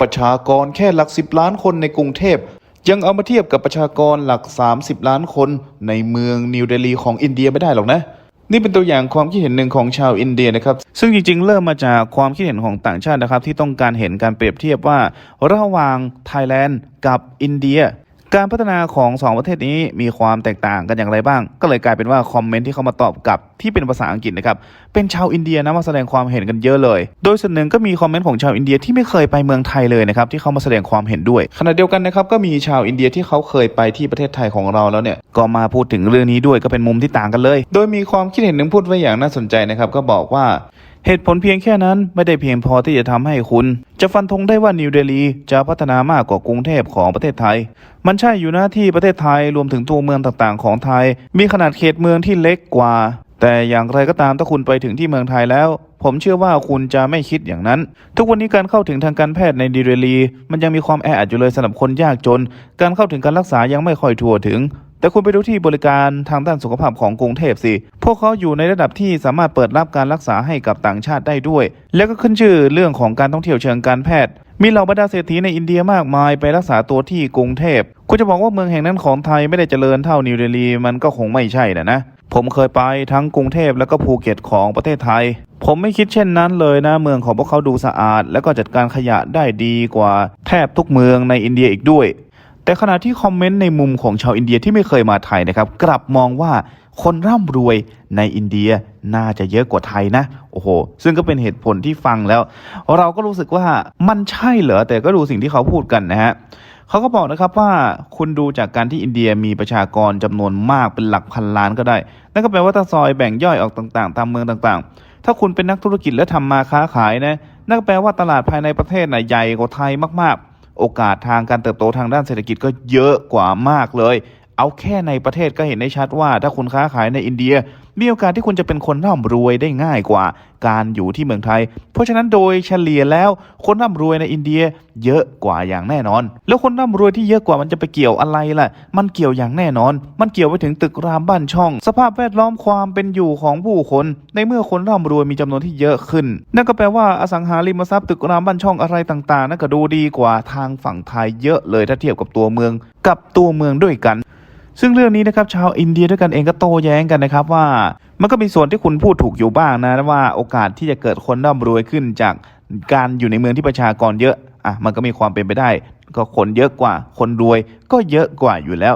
ประชากรแค่หลักสิบล้านคนในกรุงเทพยังเอามาเทียบกับประชากรหลัก 30 ล้านคนในเมืองนิวเดลีของอินเดียไม่ได้หรอกนะ นี่เป็นตัวอย่างความคิดเห็นหนึ่งของชาวอินเดียนะครับ ซึ่งจริงๆ เริ่มมาจากความคิดเห็นของต่างชาตินะครับ ที่ต้องการเห็นการเปรียบเทียบว่า ระหว่างไทยแลนด์กับอินเดีย การพัฒนาของสองประเทศนี้มีความแตกต่างกันอย่างไรบ้าง ก็เลยกลายเป็นว่าคอมเมนต์ที่เขามาตอบกลับที่เป็นภาษาอังกฤษนะครับ เป็นชาวอินเดียนะมาแสดงความเห็นกันเยอะเลย โดยส่วนหนึ่งก็มีคอมเมนต์ของชาวอินเดียที่ไม่เคยไปเมืองไทยเลยนะครับที่เขามาแสดงความเห็นด้วย ขณะเดียวกันนะครับก็มีชาวอินเดียที่เขาเคยไปที่ประเทศไทยของเราแล้วเนี่ยก็มาพูดถึงเรื่องนี้ด้วยก็เป็นมุมที่ต่างกันเลย โดยมีความคิดเห็นหนึ่งพูดไว้อย่างน่าสนใจนะครับก็บอกว่า เหตุผลเพียงแค่นั้นไม่ได้เพียงพอที่จะทำให้คุณ จะฟันธงได้ว่านิวเดลีจะพัฒนามากกว่ากรุงเทพของประเทศไทย มันใช่อยู่นะที่ประเทศไทยรวมถึงตัวเมืองต่างๆ ของไทย มีขนาดเขตเมืองที่เล็กกว่า แต่อย่างไรก็ตามถ้าคุณไปถึงที่เมืองไทยแล้ว ผมเชื่อว่าคุณจะไม่คิดอย่างนั้น ทุกวันนี้การเข้าถึงทางการแพทย์ในดิเรลี มันยังมีความแออัดอยู่เลยสำหรับคนยากจน การเข้าถึงการรักษายังไม่ค่อยทั่วถึง แต่คุณไปดูที่บริการทางด้านสุขภาพของกรุงเทพสิ พวกเขาอยู่ในระดับที่สามารถเปิดรับการรักษาให้กับต่างชาติได้ด้วย แล้วก็ขึ้นชื่อเรื่องของการท่องเที่ยวเชิงการแพทย์ มีเหล่าบรรดาเศรษฐีในอินเดียมากมายไปรักษาตัวที่กรุงเทพ คุณจะบอกว่าเมืองแห่งนั้นของไทยไม่ได้เจริญเท่านิวเดลีมันก็คงไม่ใช่นะนะ ผมเคยไปทั้งกรุงเทพแล้วก็ภูเก็ตของประเทศไทย ผมไม่คิดเช่นนั้นเลยนะ เมืองของพวกเขาดูสะอาด แล้วก็จัดการขยะได้ดีกว่าแทบทุกเมืองในอินเดียอีกด้วย แต่ขณะที่คอมเมนต์ในมุมของชาวอินเดียที่ไม่เคยมาไทยนะครับ กลับมองว่าคนร่ำรวยในอินเดียน่าจะเยอะกว่าไทยนะ โอ้โห ซึ่งก็เป็นเหตุผลที่ฟังแล้ว เราก็รู้สึกว่ามันใช่เหรอ แต่ก็ดูสิ่งที่เขาพูดกันนะฮะเขาก็บอกนะครับว่าคุณดูจากการที่อินเดียมีประชากรจำนวนมากเป็นหลักพันล้านก็ได้ นั่นก็แปลว่าถ้าซอยแบ่งย่อยออกต่างๆ ตามเมืองต่างๆ ถ้าคุณเป็นนักธุรกิจและทำมาค้าขายนะ นั่นก็แปลว่าตลาดภายในประเทศน่ะใหญ่กว่าไทยมากๆ โอกาสทางการเติบโตทางด้านเศรษฐกิจก็เยอะกว่ามากเลย เอาแค่ในประเทศก็เห็นได้ชัดว่าถ้าคุณค้าขายในอินเดีย มีโอกาสที่คุณจะเป็นคนร่ำรวยได้ง่ายกว่า การอยู่ที่เมืองไทย เพราะฉะนั้นโดยเฉลี่ยแล้วคนร่ำรวยในอินเดียเยอะกว่าอย่างแน่นอน แล้วคนร่ำรวยที่เยอะกว่ามันจะไปเกี่ยวอะไรล่ะ มันเกี่ยวอย่างแน่นอน มันเกี่ยวไปถึงตึกรามบ้านช่อง สภาพแวดล้อมความเป็นอยู่ของผู้คน ในเมื่อคนร่ำรวยมีจำนวนที่เยอะขึ้น นั่นก็แปลว่าอสังหาริมทรัพย์ตึกรามบ้านช่องอะไรต่างๆนั่นก็ดูดีกว่าทางฝั่งไทยเยอะเลยถ้าเทียบกับตัวเมือง กับตัวเมืองด้วยกัน ซึ่งเรื่องนี้นะครับชาวอินเดียด้วยกันเองก็โต้แย้งกันนะครับว่า มันก็มีส่วนที่คุณพูดถูกอยู่บ้างนะว่าโอกาสที่จะเกิดคนร่ำรวยขึ้นจากการอยู่ในเมืองที่ประชากรเยอะอะมันก็มีความเป็นไปได้ ก็คนเยอะกว่า คนรวยก็เยอะกว่าอยู่แล้ว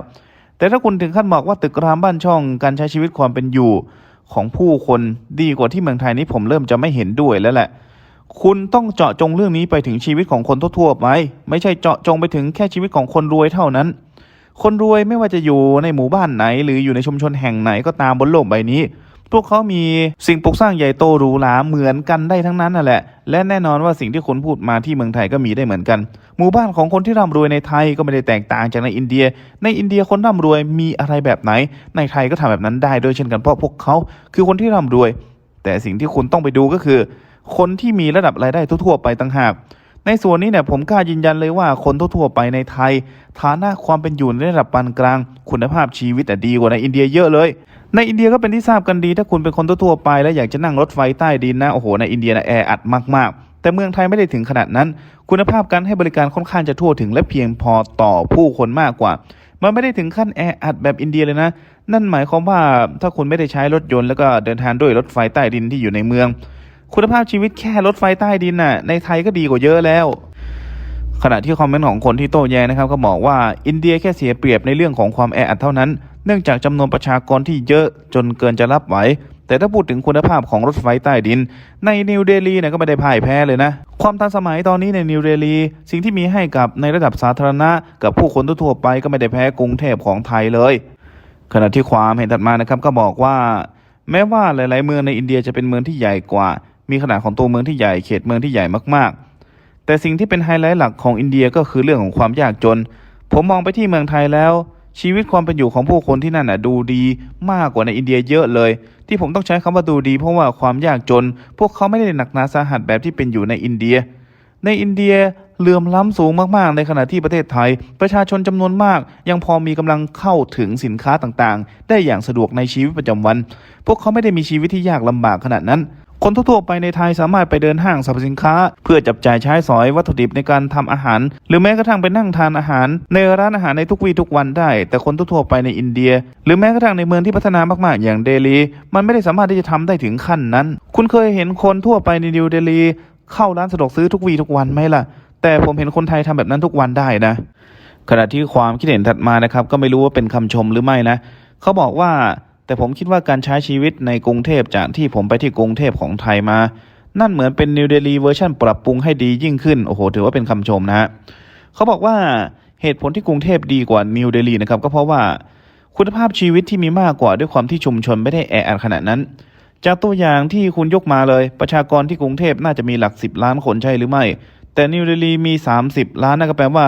แต่ถ้าคุณถึงขั้นบอกว่าตึกรามบ้านช่องการใช้ชีวิตความเป็นอยู่ของผู้คนดีกว่าที่เมืองไทยนี้ผมเริ่มจะไม่เห็นด้วยแล้วแหละ คุณต้องเจาะจงเรื่องนี้ไปถึงชีวิตของคนทั่วๆไปไม่ใช่เจาะจงไปถึงแค่ชีวิตของคนรวยเท่านั้น คนรวยไม่ว่าจะอยู่ในหมู่บ้านไหน หรืออยู่ในชุมชนแห่งไหนก็ตามบนโลกใบนี้ พวกเขามีสิ่งปลูกสร้างใหญ่โตหรูหราเหมือนกันได้ทั้งนั้นนั่นแหละ และแน่นอนว่าสิ่งที่คุณพูดมาที่เมืองไทยก็มีได้เหมือนกัน หมู่บ้านของคนที่ร่ำรวยในไทยก็ไม่ได้แตกต่างจากในอินเดีย ในอินเดียคนร่ำรวยมีอะไรแบบไหน ในไทยก็ทำแบบนั้นได้ด้วยเช่นกันเพราะพวกเขาคือคนที่ร่ำรวย แต่สิ่งที่คุณต้องไปดูก็คือ คนที่มีระดับรายได้ทั่ว ๆ ไปต่างหาก ในส่วนนี้เนี่ยผมกล้ายืนยันเลยว่าคนทั่วๆไปในไทย ฐานะความเป็นอยู่ในระดับปานกลาง คุณภาพชีวิตดีกว่าในอินเดียเยอะเลย ในอินเดียก็เป็นที่ทราบกันดี ถ้าคุณเป็นคนทั่วๆไปแล้วอยากจะนั่งรถไฟใต้ดินนะโอ้โหในอินเดียนะแออัดมากๆ แต่เมืองไทยไม่ได้ถึงขนาดนั้น คุณภาพการให้บริการค่อนข้างจะทั่วถึง และเพียงพอต่อผู้คนมากกว่ามันไม่ได้ถึงขั้นแออัดแบบอินเดียเลยนะ นั่นหมายความว่าถ้าคุณไม่ได้ใช้รถยนต์แล้วก็เดินทางด้วยรถไฟใต้ดินที่อยู่ในเมือง คุณภาพชีวิตแค่รถไฟใต้ดินน่ะ ในไทยก็ดีกว่าเยอะแล้ว ขณะที่คอมเมนต์ของคนที่โต้แย้งนะครับ ก็บอกว่าอินเดียแค่เสียเปรียบในเรื่องของความแออัดเท่านั้น เนื่องจากจำนวนประชากรที่เยอะจนเกินจะรับไหวแต่ถ้าพูดถึงคุณภาพของรถไฟใต้ดิน ในนิวเดลีเนี่ยก็ไม่ได้พ่ายแพ้เลยนะ ความทันสมัยตอนนี้ในนิวเดลี สิ่งที่มีให้กับในระดับสาธารณะ กับผู้คนทั่วไปก็ไม่ได้แพ้กรุงเทพของไทยเลย ขณะที่ความเห็นถัดมานะครับก็บอกว่า แม้ว่าหลาย ๆ เมืองในอินเดียจะเป็นเมืองที่ใหญ่กว่า มีขนาดของตัวเมืองที่ใหญ่เขตเมืองที่ใหญ่มากๆ แต่สิ่งที่เป็นไฮไลท์หลักของอินเดียก็คือเรื่องของความยากจน ผมมองไปที่เมืองไทยแล้ว ชีวิตความเป็นอยู่ของผู้คนที่นั่นน่ะดูดีมากกว่าในอินเดียเยอะเลย ที่ผมต้องใช้คำว่าดูดี เพราะว่าความยากจน พวกเขาไม่ได้หนักหนาสาหัสแบบที่เป็นอยู่ในอินเดีย ในอินเดียเลื่อมล้ำสูงมากๆ ในขณะที่ประเทศไทย ประชาชนจำนวนมาก ยังพอมีกำลังเข้าถึงสินค้าต่างๆ ได้อย่างสะดวกในชีวิตประจำวัน พวกเขาไม่ได้มีชีวิตที่ยากลำบากขนาดนั้น คนทั่วๆไปในไทยสามารถไปเดินห้างสรรพสินค้า เพื่อจับจ่ายใช้สอยวัตถุดิบในการทำอาหาร หรือแม้กระทั่งไปนั่งทานอาหาร ในร้านอาหารในทุกวี่ทุกวันได้ แต่คนทั่วๆไปในอินเดีย หรือแม้กระทั่งในเมืองที่พัฒนามากๆ อย่างเดลีมันไม่ได้สามารถที่จะทำได้ถึงขั้นนั้น คุณเคยเห็นคนทั่วไปในนิวเดลีเข้าร้านสะดวกซื้อทุกวีทุกวันไหมล่ะ แต่ผมเห็นคนไทยทำแบบนั้นทุกวันได้นะ ขณะที่ความคิดเห็นถัดมานะครับ ก็ไม่รู้ว่าเป็นคำชมหรือไม่นะ เขาบอกว่า แต่ผมคิดว่าการใช้ชีวิตในกรุงเทพจากที่ผมไปที่กรุงเทพของไทยมา นั่นเหมือนเป็นนิวเดลีเวอร์ชันปรับปรุงให้ดียิ่งขึ้น โอ้โห ถือว่าเป็นคำชมนะฮะเขาบอกว่าเหตุผลที่กรุงเทพดีกว่านิวเดลีนะครับก็เพราะว่าคุณภาพชีวิตที่มีมากกว่าด้วยความที่ชุมชนไม่ได้แออัดขนาดนั้น จากตัวอย่างที่คุณยกมาเลย ประชากรที่กรุงเทพน่าจะมีหลักสิบล้านคนใช่หรือไม่ แต่นิวเดลีมี 30 ล้านนั่นก็แปลว่า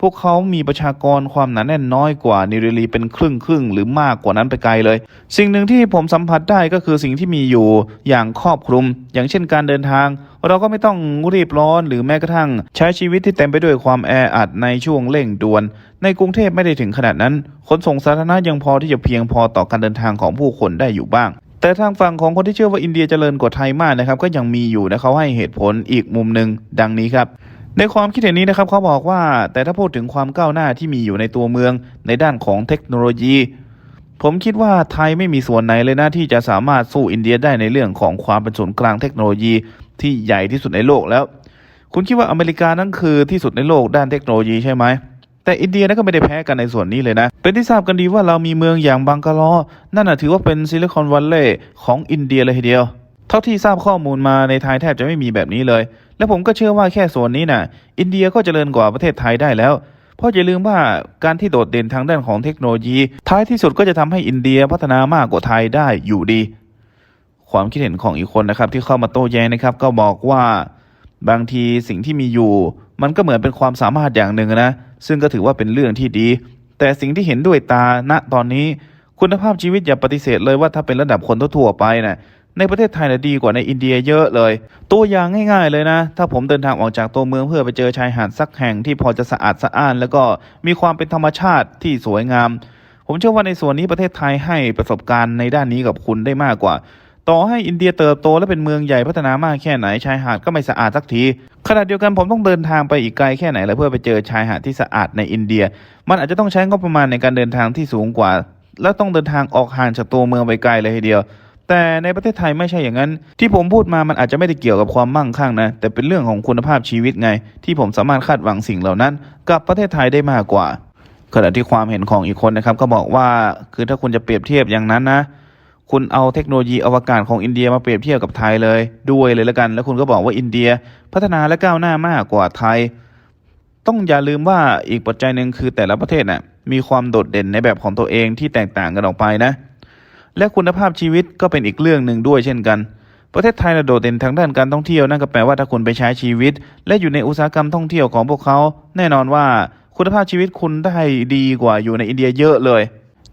พวกเขามีประชากรความหนาแน่นน้อยกว่านิวเดลีเป็นครึ่งครึ่งหรือมากกว่านั้นไปไกลเลย สิ่งหนึ่งที่ผมสัมผัสได้ก็คือสิ่งที่มีอยู่อย่างครอบคลุม อย่างเช่นการเดินทาง เราก็ไม่ต้องรีบร้อนหรือแม้กระทั่ง ใช้ชีวิตที่เต็มไปด้วยความแออัดในช่วงเร่งด่วน ในกรุงเทพไม่ได้ถึงขนาดนั้นขนส่งสาธารณะยังพอที่จะเพียงพอต่อการเดินทางของผู้คนได้อยู่บ้าง แต่ทางฝั่งของคนที่เชื่อว่าอินเดียเจริญกว่าไทยมากนะครับก็ยังมีอยู่นะเขาให้เหตุผลอีกมุมหนึ่งดังนี้ครับในความคิดเห็นนี้นะครับเขาบอกว่า แต่ถ้าพูดถึงความก้าวหน้าที่มีอยู่ในตัวเมืองในด้านของเทคโนโลยี ผมคิดว่าไทยไม่มีส่วนไหนเลยนะที่จะสามารถสู้อินเดียได้ในเรื่องของความเป็นศูนย์กลางเทคโนโลยีที่ใหญ่ที่สุดในโลกแล้ว คุณคิดว่าอเมริกานั่นคือที่สุดในโลกด้านเทคโนโลยีใช่ไหม แต่อินเดียนั้นก็ไม่ได้แพ้กันในส่วนนี้เลยนะ เป็นที่ทราบกันดีว่าเรามีเมืองอย่างบังกาลอ นั่นนะถือว่าเป็นซิลิคอนวัลเลย์ของอินเดียเลยทีเดียว เท่าที่ทราบข้อมูลมาในไทยแทบจะไม่มีแบบนี้เลย และผมก็เชื่อว่าแค่ส่วนนี้น่ะ อินเดียก็เจริญกว่าประเทศไทยได้แล้ว เพราะอย่าลืมว่าการที่โดดเด่นทางด้านของเทคโนโลยี ท้ายที่สุดก็จะทำให้อินเดียพัฒนามากกว่าไทยได้อยู่ดี ความคิดเห็นของอีกคนนะครับที่เข้ามาโต้แย้งนะครับก็บอกว่า บางทีสิ่งที่มีอยู่ มันก็เหมือนเป็นความสามารถอย่างหนึ่งนะ ซึ่งก็ถือว่าเป็นเรื่องที่ดี แต่สิ่งที่เห็นด้วยตาณตอนนี้ คุณภาพชีวิตอย่าปฏิเสธเลยว่าถ้าเป็นระดับคนทั่วไปนะ่ะในประเทศไทยนะดีกว่าในอินเดียเยอะเลย ตัวอย่างง่ายๆเลยนะ ถ้าผมเดินทางออกจากตัวเมืองเพื่อไปเจอชายหาดสักแห่งที่พอจะสะอาดสะอ้าน แล้วก็มีความเป็นธรรมชาติที่สวยงาม ผมเชื่อว่าในส่วนนี้ประเทศไทยให้ประสบการณ์ในด้านนี้กับคุณได้มากกว่า ต่อให้อินเดียเติบโตและเป็นเมืองใหญ่พัฒนามากแค่ไหนชายหาดก็ไม่สะอาดสักทีขณะเดียวกันผมต้องเดินทางไปอีกไกลแค่ไหนแล้วเพื่อไปเจอชายหาดที่สะอาดในอินเดีย มันอาจจะต้องใช้งบประมาณในการเดินทางที่สูงกว่า แล้วต้องเดินทางออกห่างจากตัวเมืองไปไกลเลยทีเดียว แต่ในประเทศไทยไม่ใช่อย่างนั้น ที่ผมพูดมามันอาจจะไม่ได้เกี่ยวกับความมั่งคั่งนะ แต่เป็นเรื่องของคุณภาพชีวิตไง ที่ผมสามารถคาดหวังสิ่งเหล่านั้น กับประเทศไทยได้มากกว่าขณะที่ความเห็นของอีกคนนะครับก็บอกว่าคือถ้าคุณจะเปรียบเทียบอย่างนั้นนะ คุณเอาเทคโนโลยีอวกาศของอินเดียมาเปรียบเทียบกับไทยเลย ด้วยเลยละกัน แล้วคุณก็บอกว่าอินเดียพัฒนาและก้าวหน้ามากกว่าไทย ต้องอย่าลืมว่าอีกปัจจัยหนึ่งคือแต่ละประเทศน่ะมีความโดดเด่นในแบบของตัวเองที่แตกต่างกันออกไปนะ และคุณภาพชีวิตก็เป็นอีกเรื่องหนึ่งด้วยเช่นกัน ประเทศไทยโดดเด่นทางด้านการท่องเที่ยวนั่นก็แปลว่าถ้าคุณไปใช้ชีวิต และอยู่ในอุตสาหกรรมท่องเที่ยวของพวกเขา แน่นอนว่าคุณภาพชีวิตคุณได้ดีกว่าอยู่ในอินเดียเยอะเลย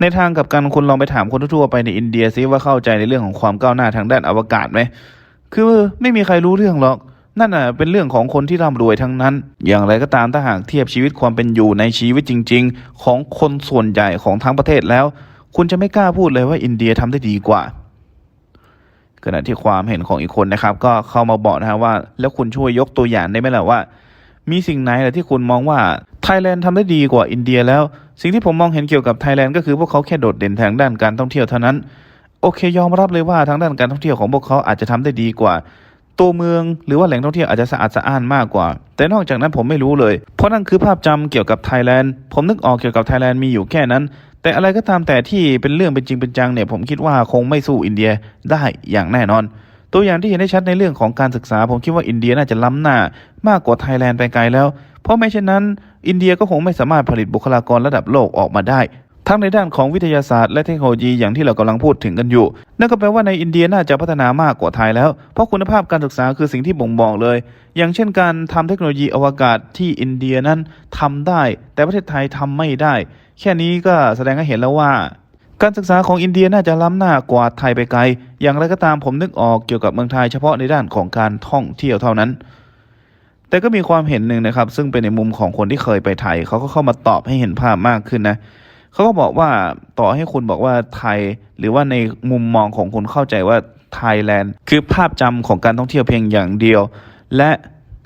ในทางกับกันคุณลองไปถามคนทั่วไปในอินเดียซิว่าเข้าใจในเรื่องของความก้าวหน้าทางด้านอวกาศไหมคือไม่มีใครรู้เรื่องหรอกนั่นน่ะเป็นเรื่องของคนที่ร่ำรวยทั้งนั้น อย่างไรก็ตามถ้าหากเทียบชีวิตความเป็นอยู่ในชีวิตจริง ๆ ของคนส่วนใหญ่ของทั้งประเทศแล้ว คุณจะไม่กล้าพูดเลยว่าอินเดียทำได้ดีกว่า ขณะที่ความเห็นของอีกคนนะครับ ก็เข้ามาบอกนะฮะว่า แล้วคุณช่วยยกตัวอย่างได้ไหมล่ะว่า มีสิ่งไหนที่คุณมองว่า ไทยแลนด์ทำได้ดีกว่าอินเดียแล้ว สิ่งที่ผมมองเห็นเกี่ยวกับไทยแลนด์ก็คือพวกเขาแค่โดดเด่นทางด้านการท่องเที่ยวเท่านั้น โอเคยอมรับเลยว่าทางด้านการท่องเที่ยวของพวกเขาอาจจะทำได้ดีกว่า ตัวเมืองหรือว่าแหล่งท่องเที่ยวอาจจะสะอาดสะอ้านมากกว่า แต่นอกจากนั้นผมไม่รู้เลย เพราะนั่นคือภาพจำเกี่ยวกับไทยแลนด์ ผมนึกออกเกี่ยวกับไทยแลนด์มีอยู่แค่นั้น แต่อะไรก็ตามแต่ที่เป็นเรื่องเป็นจริงเป็นจังเนี่ยผมคิดว่าคงไม่สู้อินเดียได้อย่างแน่นอนตัวอย่างที่เห็นได้ชัดในเรื่องของการศึกษา ผมคิดว่าอินเดียน่าจะล้ำหน้ามากกว่าไทยแลนด์ไปไกลแล้ว เพราะไม่เช่นนั้น อินเดียก็คงไม่สามารถผลิตบุคลากรระดับโลกออกมาได้ ทั้งในด้านของวิทยาศาสตร์และเทคโนโลยีอย่างที่เรากำลังพูดถึงกันอยู่ นั่นก็แปลว่าในอินเดียน่าจะพัฒนามากกว่าไทยแล้ว เพราะคุณภาพการศึกษาคือสิ่งที่บ่งบอกเลย อย่างเช่นการทำเทคโนโลยีอวกาศที่อินเดียนั้นทำได้ แต่ประเทศไทยทำไม่ได้ แค่นี้ก็แสดงให้เห็นแล้วว่าการศึกษาของอินเดียน่าจะล้ำหน้ากว่าไทยไปไกล อย่างไรก็ตามผมนึกออกเกี่ยวกับเมืองไทยเฉพาะในด้านของการท่องเที่ยวเท่านั้น แต่ก็มีความเห็นหนึ่งนะครับ ซึ่งเป็นในมุมของคนที่เคยไปไทยเขาก็เข้ามาตอบให้เห็นภาพมากขึ้นนะเขาก็บอกว่าต่อให้คุณบอกว่าไทย หรือว่าในมุมมองของคนเข้าใจว่าไทยแลนด์คือภาพจำของการท่องเที่ยวเพียงอย่างเดียว และ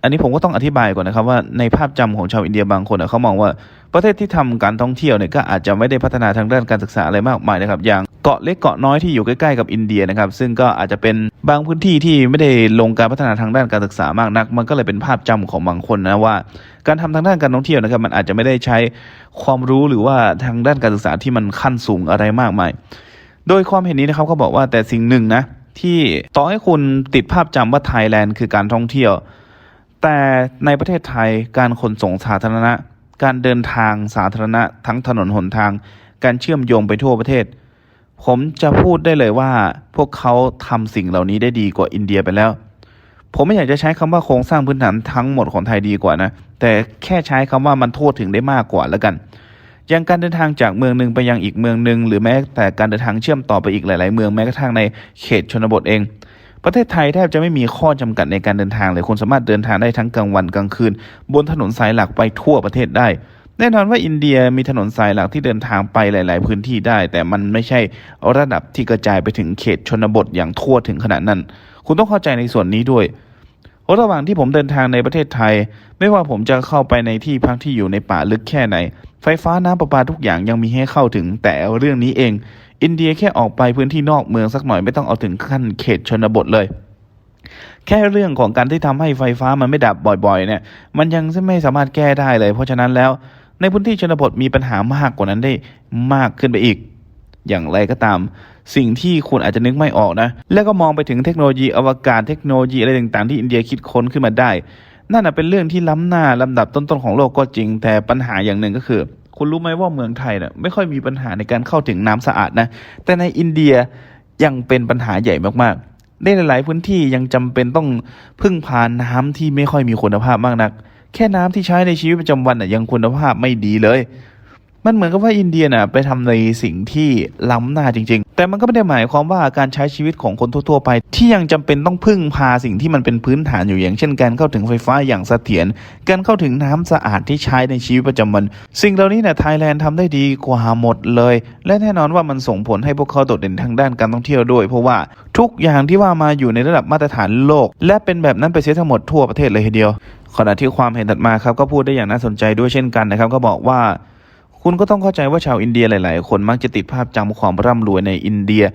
อันนี้ผมก็ต้องอธิบายก่อนนะครับว่าในภาพจำของชาวอินเดียบางคนเขามองว่า ประเทศที่ทำการท่องเที่ยวเนี่ยก็อาจจะไม่ได้พัฒนาทางด้านการศึกษาอะไรมากมายนะครับ อย่างเกาะเล็กเกาะน้อยที่อยู่ใกล้ๆกับอินเดียนะครับ ซึ่งก็อาจจะเป็นบางพื้นที่ที่ไม่ได้ลงการพัฒนาทางด้านการศึกษามากนัก มันก็เลยเป็นภาพจำของบางคนนะว่า การทำทางด้านการท่องเที่ยวนะครับ มันอาจจะไม่ได้ใช้ความรู้หรือว่าทางด้านการศึกษาที่มันขั้นสูงอะไรมากมาย โดยความเห็นนี้นะครับเขาบอกว่าแต่สิ่งหนึ่งนะที่ต่อให้คุณติดภาพจำว่าไทยแลนด์คือการท่องเที่ยว แต่ในประเทศไทยการขนส่งสาธารณะ การเดินทางสาธารณะทั้งถนนหนทาง การเชื่อมโยงไปทั่วประเทศ ผมจะพูดได้เลยว่าพวกเขาทำสิ่งเหล่านี้ได้ดีกว่าอินเดียไปแล้ว ผมไม่อยากจะใช้คำว่าโครงสร้างพื้นฐานทั้งหมดของไทยดีกว่านะ แต่แค่ใช้คำว่ามันโทั่วถึงได้มากกว่าแล้วกัน อย่างการเดินทางจากเมืองหนึ่งไปยังอีกเมืองหนึ่งหรือแม้แต่การเดินทางเชื่อมต่อไปอีกหลาย ๆ เมืองแม้กระทั่งในเขตชนบทเอง ประเทศไทยแทบจะไม่มีข้อจำกัดในการเดินทางเลยคุณสามารถเดินทางได้ทั้งกลางวันกลางคืน บนถนนสายหลักไปทั่วประเทศได้แน่นอนว่าอินเดียมีถนนสายหลักที่เดินทางไปหลาย ๆ พื้นที่ได้ แต่มันไม่ใช่ระดับที่กระจายไปถึงเขตชนบทอย่างทั่วถึงขนาดนั้น คุณต้องเข้าใจในส่วนนี้ด้วยระหว่างที่ผมเดินทางในประเทศไทย ไม่ว่าผมจะเข้าไปในที่พักที่อยู่ในป่าลึกแค่ไหน ไฟฟ้าน้ำประปาทุกอย่างยังมีให้เข้าถึง แต่เรื่องนี้เอง อินเดียแค่ออกไปพื้นที่นอกเมืองสักหน่อยไม่ต้องเอาถึงขั้นเขตชนบทเลย แค่เรื่องของการที่ทำให้ไฟฟ้ามันไม่ดับบ่อยๆ เนี่ย มันยังไม่สามารถแก้ได้เลย เพราะฉะนั้นแล้ว ในพื้นที่ชนบทมีปัญหามากกว่านั้นได้มากขึ้นไปอีก อย่างไรก็ตาม สิ่งที่คุณอาจจะนึกไม่ออกนะ แล้วก็มองไปถึงเทคโนโลยีอวกาศเทคโนโลยีอะไรต่างๆ ที่อินเดียคิดค้นขึ้นมาได้นั่นเป็นเรื่องที่ล้ำหน้าลำดับต้นๆของโลกก็จริง แต่ปัญหาอย่างหนึ่งก็คือ คุณรู้ไหมว่าเมืองไทยเนี่ยไม่ค่อยมีปัญหาในการเข้าถึงน้ำสะอาดนะ แต่ในอินเดียยังเป็นปัญหาใหญ่มากๆ ในหลาย ๆ พื้นที่ยังจำเป็นต้องพึ่งพาน้ำที่ไม่ค่อยมีคุณภาพมากนัก แค่น้ำที่ใช้ในชีวิตประจำวันน่ะยังคุณภาพไม่ดีเลย มันเหมือนกับว่าอินเดียน่ะไปทำในสิ่งที่ล้ำหน้าจริง ๆ แต่มันก็ไม่ได้หมายความว่าการใช้ชีวิตของคนทั่วๆไป ที่ยังจำเป็นต้องพึ่งพาสิ่งที่มันเป็นพื้นฐานอยู่อย่างเช่นการเข้าถึงไฟฟ้าอย่างเสถียร การเข้าถึงน้ำสะอาดที่ใช้ในชีวิตประจำวัน สิ่งเหล่านี้เนี่ยไทยแลนด์ทำได้ดีกว่าหมดเลย และแน่นอนว่ามันส่งผลให้พวกเขาโดดเด่นทางด้านการท่องเที่ยวด้วย เพราะว่าทุกอย่างที่ว่ามาอยู่ในระดับมาตรฐานโลก และเป็นแบบนั้นไปเสียทั้งหมดทั่วประเทศเลยทีเดียวขณะที่ความเห็นถัดมาครับก็พูดได้อย่างน่าสนใจด้วยเช่นกันนะครับ ก็บอกว่า คุณก็ต้องเข้าใจว่าชาวอินเดียหลาย ๆ คนมักจะติดภาพจำความร่ำรวยในอินเดีย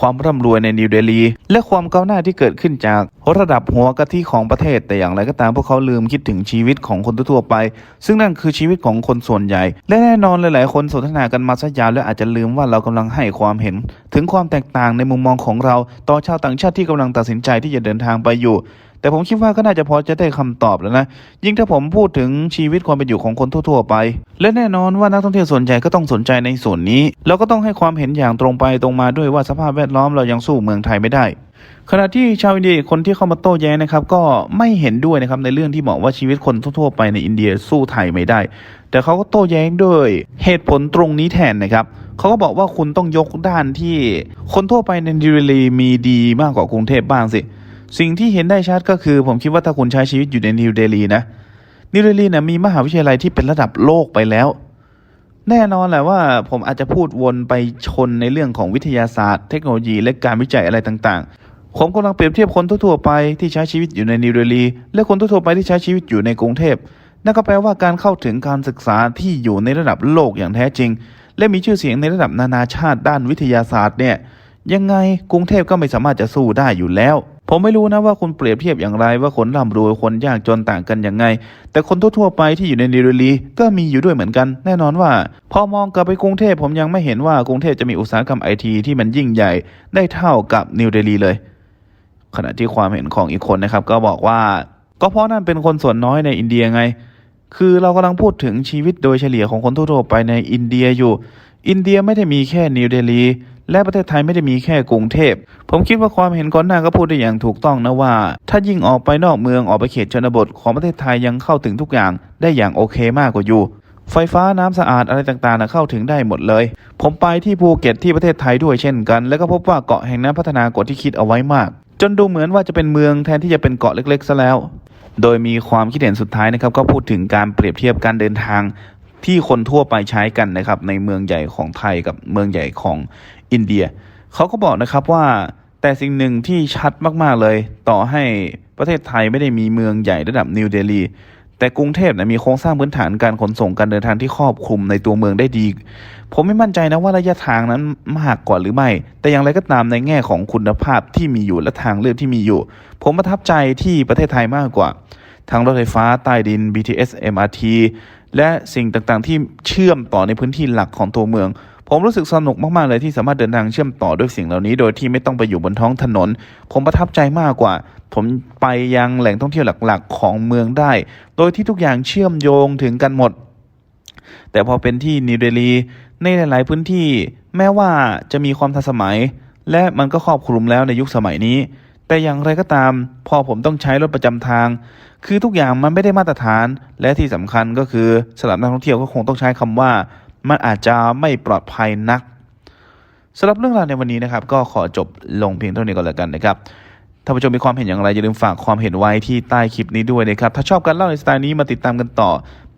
ความร่ำรวยในนิวเดลี และความก้าวหน้าที่เกิดขึ้นจากระดับหัวกะทิของประเทศ แต่อย่างไรก็ตามพวกเขาลืมคิดถึงชีวิตของคนทั่วไป ซึ่งนั่นคือชีวิตของคนส่วนใหญ่ และแน่นอนหลาย ๆ คนสนทนากันมาซะยาวและอาจจะลืมว่าเรากำลังให้ความเห็น ถึงความแตกต่างในมุมมองของเรา ต่อชาวต่างชาติที่กำลังตัดสินใจที่จะเดินทางไปอยู่ แต่ผมคิดว่าก็น่าจะพอจะได้คำตอบแล้วนะ ยิ่งถ้าผมพูดถึงชีวิตความเป็นอยู่ของคนทั่ว ๆ ไป และแน่นอนว่านักท่องเที่ยวส่วนใหญ่ก็ต้องสนใจในส่วนนี้ แล้วก็ต้องให้ความเห็นอย่างตรงไปตรงมาด้วยว่าสภาพแวดล้อมเรายังสู้เมืองไทยไม่ได้ขณะที่ชาวอินเดียคนที่เข้ามาโต้แย้งนะครับก็ไม่เห็นด้วยนะครับในเรื่องที่บอกว่าชีวิตคนทั่วๆไปในอินเดียสู้ไทยไม่ได้ แต่เขาก็โต้แย้งด้วยเหตุผลตรงนี้แทนนะครับเขาก็บอกว่าคุณต้องยกด้านที่คนทั่วไปในนิเดลีมีดีมากกว่ากรุงเทพบ้างสิ สิ่งที่เห็นได้ชัดก็คือ ผมคิดว่าถ้าคุณใช้ชีวิตอยู่ในนิวเดลีนะนิวเดลีเนี่ยมีมหาวิทยาลัยที่เป็นระดับโลกไปแล้ว แน่นอนแหละว่าผมอาจจะพูดวนไปชนในเรื่องของวิทยาศาสตร์ เทคโนโลยีและการวิจัยอะไรต่างๆ ผมกำลังเปรียบเทียบคนทั่วๆไปที่ใช้ชีวิตอยู่ในนิวเดลีและคนทั่วๆไปที่ใช้ชีวิตอยู่ในกรุงเทพนั่นก็แปลว่าการเข้าถึงการศึกษาที่อยู่ในระดับโลกอย่างแท้จริง และมีชื่อเสียงในระดับนานาชาติด้านวิทยาศาสตร์เนี่ยยังไงกรุงเทพก็ไม่สามารถจะสู้ได้อยู่แล้ว ผมไม่รู้นะว่าคุณเปรียบเทียบอย่างไรว่าคนร่ำรวยคนยากจนต่างกันยังไง แต่คนทั่วๆไปที่อยู่ในนิวเดลีก็มีอยู่ด้วยเหมือนกัน แน่นอนว่า พอมองกลับไปกรุงเทพผมยังไม่เห็นว่ากรุงเทพจะมีอุตสาหกรรมไอทีที่มันยิ่งใหญ่ได้เท่ากับนิวเดลีเลย ขณะที่ความเห็นของอีกคนนะครับก็บอกว่า ก็เพราะนั่นเป็นคนส่วนน้อยในอินเดียไง คือเรากำลังพูดถึงชีวิตโดยเฉลี่ยของคนทั่วๆไปในอินเดียอยู่ อินเดียไม่ได้มีแค่นิวเดลี และประเทศไทยไม่ได้มีแค่กรุงเทพ ผมคิดว่าความเห็นก่อนหน้าก็พูดได้อย่างถูกต้องนะว่า ถ้ายิ่งออกไปนอกเมืองออกไปเขตชนบทของประเทศไทยยังเข้าถึงทุกอย่างได้อย่างโอเคมากกว่าอยู่ไฟฟ้าน้ำสะอาดอะไรต่างๆนะเข้าถึงได้หมดเลย ผมไปที่ภูเก็ตที่ประเทศไทยด้วยเช่นกัน แล้วก็พบว่าเกาะแห่งนั้นพัฒนากว่าที่คิดเอาไว้มาก จนดูเหมือนว่าจะเป็นเมืองแทนที่จะเป็นเกาะเล็กๆซะแล้ว โดยมีความคิดเห็นสุดท้ายนะครับก็พูดถึงการเปรียบเทียบการเดินทางที่คนทั่วไปใช้กันนะครับในเมืองใหญ่ของไทยกับเมืองใหญ่ของ อินเดีย เขาก็บอกนะครับว่าแต่สิ่งหนึ่งที่ชัดมากๆเลย ต่อให้ประเทศไทยไม่ได้มีเมืองใหญ่ระดับนิวเดลีแต่กรุงเทพนะมีโครงสร้างพื้นฐานการขนส่งการเดินทางที่ครอบคลุมในตัวเมืองได้ดี ผมไม่มั่นใจนะว่าระยะทางนั้นมากกว่าหรือไม่ แต่อย่างไรก็ตามในแง่ของคุณภาพที่มีอยู่และทางเลือกที่มีอยู่ ผมประทับใจที่ประเทศไทยมากกว่า ทั้งรถไฟฟ้าใต้ดิน BTS MRT และสิ่งต่างๆที่เชื่อมต่อในพื้นที่หลักของตัวเมือง ผมรู้สึกสนุกมากๆเลยที่สามารถเดินทางเชื่อมต่อด้วยสิ่งเหล่านี้ โดยที่ไม่ต้องไปอยู่บนท้องถนน ผมประทับใจมากกว่า ผมไปยังแหล่งท่องเที่ยวหลักๆ ของเมืองได้ โดยที่ทุกอย่างเชื่อมโยงถึงกันหมด แต่พอเป็นที่นิวเดลีในหลาย ๆ พื้นที่ แม้ว่าจะมีความทันสมัย และมันก็ครอบคลุมแล้วในยุคสมัยนี้ แต่อย่างไรก็ตาม พอผมต้องใช้รถประจำทาง คือทุกอย่างมันไม่ได้มาตรฐาน และที่สำคัญก็คือสำหรับนักท่องเที่ยวก็คงต้องใช้คำว่า มันอาจจะไม่ปลอดภัยนักสำหรับเรื่องราวในวันนี้นะครับ ก็ขอจบลงเพียงเท่านี้ก่อนแล้วกันนะครับถ้าผู้ชมมีความเห็นอย่างไร อย่าลืมฝากความเห็นไว้ที่ใต้คลิปนี้ด้วยนะครับ ถ้าชอบการเล่าในสไตล์นี้มาติดตามกันต่อ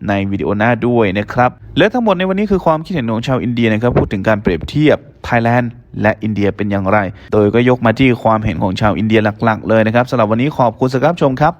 ในวิดีโอหน้าด้วยนะครับ และทั้งหมดในวันนี้คือความคิดเห็นของชาวอินเดียนะครับ พูดถึงการเปรียบเทียบไทยแลนด์และอินเดียเป็นอย่างไร โดยก็ยกมาที่ความเห็นของชาวอินเดียหลัก ๆ เลยนะครับสำหรับวันนี้ขอบคุณสำหรับชมครับ